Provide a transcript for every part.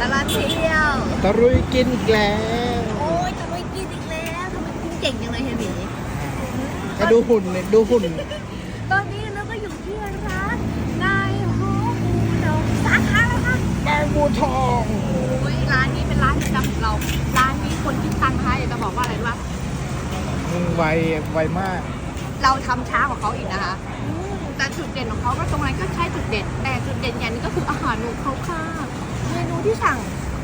ตลาดเที่ยว ตะรุยกินอีกแล้ว โอ้ยตะลุยกินอีกแล้วทำไมกินเก่งจังเลยเฮียหมีก็ดูหุ่นเนี่ยดูหุ่น ตอนนี้เราก็อยู่ที่ร้านนายโฮมูดงสาขาแล้วค่ะบางบัวทอง โอ้ยร้านนี้เป็นร้านประจำของเรา ร้านนี้คนที่ตังค์ให้จะบอกว่าอะไรรู้ปะมึงไวไวมาก เราทำช้ากว่าเขาอีกนะคะอืมแต่จุดเด่นของเขาก็ตรงนั้นก็ใช่จุดเด่น แต่จุดเด่นอย่างหนึงก็คืออาหารของเขาค่ะเมนู ที่สั่ง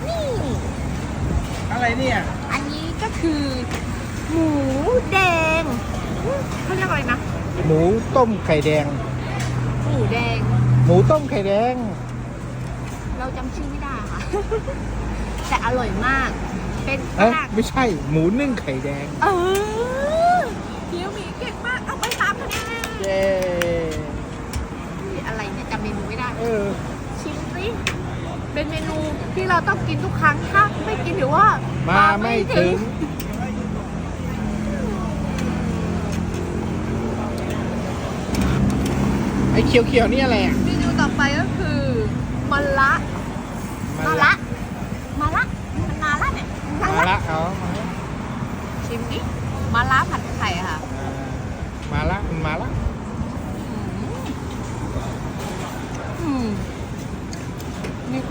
นี่ อะไรเนี่ยอันนี้ก็คือ หมูแดงอืมเขาเรียกอะไรนะ หมูต้มไข่แดง หมูแดง หมูต้มไข่แดง เราจำชื่อไม่ได้ค่ะ แต่อร่อยมาก เป็นเอ๊ะมากไม่ใช่ หมูนึ่งไข่แดงเออเฮียวหมีเก่งมาก เอาไปสามคะแนนเย้อะไรเนี่ยจำเมนูไม่ได้ เออชิมสิ เป็นเมนูที่เราต้องกินทุกครั้งถ้าไม่กินถือว่ามามาไม่ถึง ไอ้เขียวๆนี่อะไรอะเมนูต่อไปก็คือมะละมะละมะละมันนาละเนี่ยมะมาละละเอามาละชิมดิมะละผัดไข่ค่ะอ่ามาละมาละอืมมี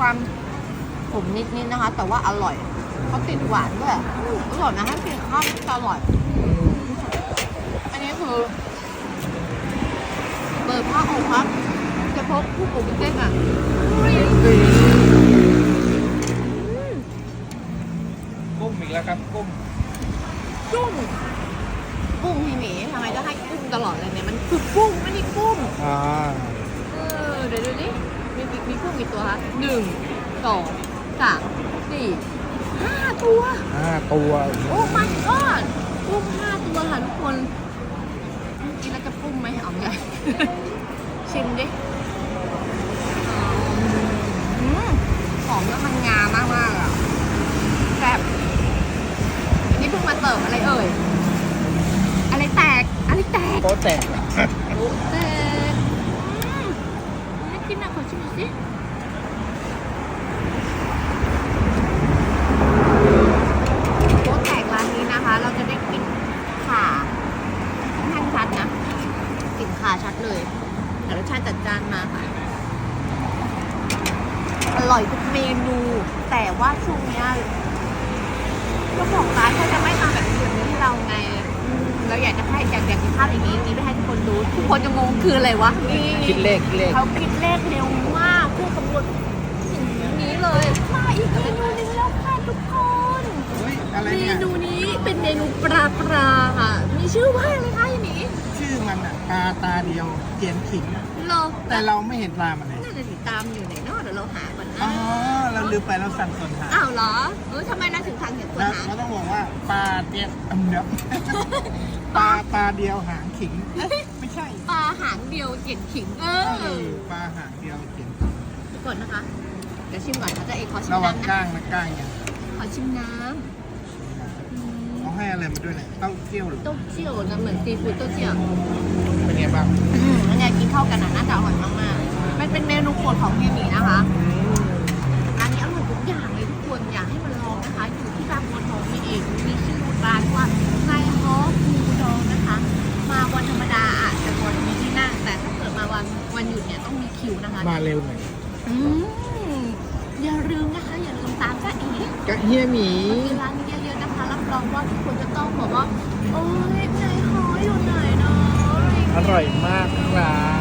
ความขมนิดๆนะคะ แต่ว่าอร่อยเขาติดหวานด้วยอืมอร่อยนะให้กินข้าวจะอร่อยอันนี้คือเปิดผ้าอกครับจะพบผู้ปลูกเส้นอะอืมกุ้งอีกแล้วครับกุ้งกุ้งกุ้งพี่หมีทำไมต้องให้กุ้งตลอดเลยเนี่ยมันคือกุ้งไม่ใช่กุ้งอ่าเออเดี๋ยวดูดิ มีมีมีกุ้งกี่ตัวคะหนึ่งสองสามสี่ห้าตัว ห้าตัวโอ้ my god กุ้งห้าตัวค่ะทุกคน กินแล้วจะปุ้มไหมเอาไง ชิมดิอืมหอมแล้วมันงามากมากๆอะแซ่บอันนี้เพิ่งมาเสิร์ฟอะไรเอ่ย อะไรแตก อะไรแตก โป๊ะแตกอะ โอ้แตกอืมน่ากินอะขอชิมหน่อยสิโป๊ะแตกร้านนี้นะคะ เราจะได้กลิ่นข่าค่อนข้างชัดนะกลิ่นข่าชัดเลย แต่ รสชาติจัดจ้านมากค่ะ อร่อยทุกเมนู แต่ว่าช่วงเนี้ยเจ้าของร้านเขาจะไม่มาแบบนี้แบบนี้ให้เราไงอืมเราอยากจะให้อยากอยากกินภาพอย่างนี้อย่างนี้ไปให้ทุกคนดู ทุกคนจะงงคืออะไรวะนี่ คิดเลขคิดเลข เขาคิดเลขเร็วมากเพื่อคำนวณสิ่งนี้เลยมาอีกเมนูหนึงแล้วค่ะทุกคนเฮ้ยอะไรเมเนี่ยนูนี้เป็นเมนูปลาปลาค่ะ มีชื่อว่าอะไรคะยันนี้ชื่อ มันอะปลาตาเดียวเจียนขิงเหรอแต่เราไม่เห็นปลามันเลย น่าจะติดตามอยู่ไหนเนาะเดี๋ยวเราหาก่อนอ๋อ นะเราลืมไปเราสั่งส่วนหางอ้าวเหรอเออทำไมนะถึงทางเห็นตัวแล้วหางเราต้องบอกว่าปลาเดียวอมเดียวปลาตาเดียวหางขิงเอ๊ะไม่ใช่ปลาหางเดียวเจ็ดขิงเอเอออปลาหางเดียวเจียนเดี๋ยวก่อนนะคะ เดี๋ยวชิมก่อนเขาจะเอกขอชิมระวังน้ำก้านะงนะก้างเนี่ยขอชิมน้ำอืมเขา ให้อะไรมาด้วยเนี่ยเต้าเจี้ยวหรือเต้าเจี้ยวนะเหมือนซีฟู้ดเต้าเจี้ยวเป็นไงบ้างอืมแล้วเนี่ยกินเข้ากันนะน่าจะอร่อยมากๆมันเป็นเมนูโปรดของเฮียหมีนะคะร้านนี้อร่อยทุกอย่างเลยทุกคนอยากให้มาลองนะคะ อยู่ที่บางบัวทองนี่เองมีชื่อร้านว่านายฮอฟูดองนะคะ มาวันธรรมดาอาจจะวันมีที่นั่งแต่ถ้าเกิดมาวันวันหยุดเนี่ยต้องมีคิวนะคะมาเร็วหน่อยอืมอย่าลืมนะคะอย่าลืมตามจ้าเอ๋กะเฮียหมีมากินร้านนี้เย อะๆนะคะรับรองว่าทุกคนจะต้องบอกว่า โอ้ยนายหออยู่ไหนเนาะะไางอเงี้ร่อยมากครับ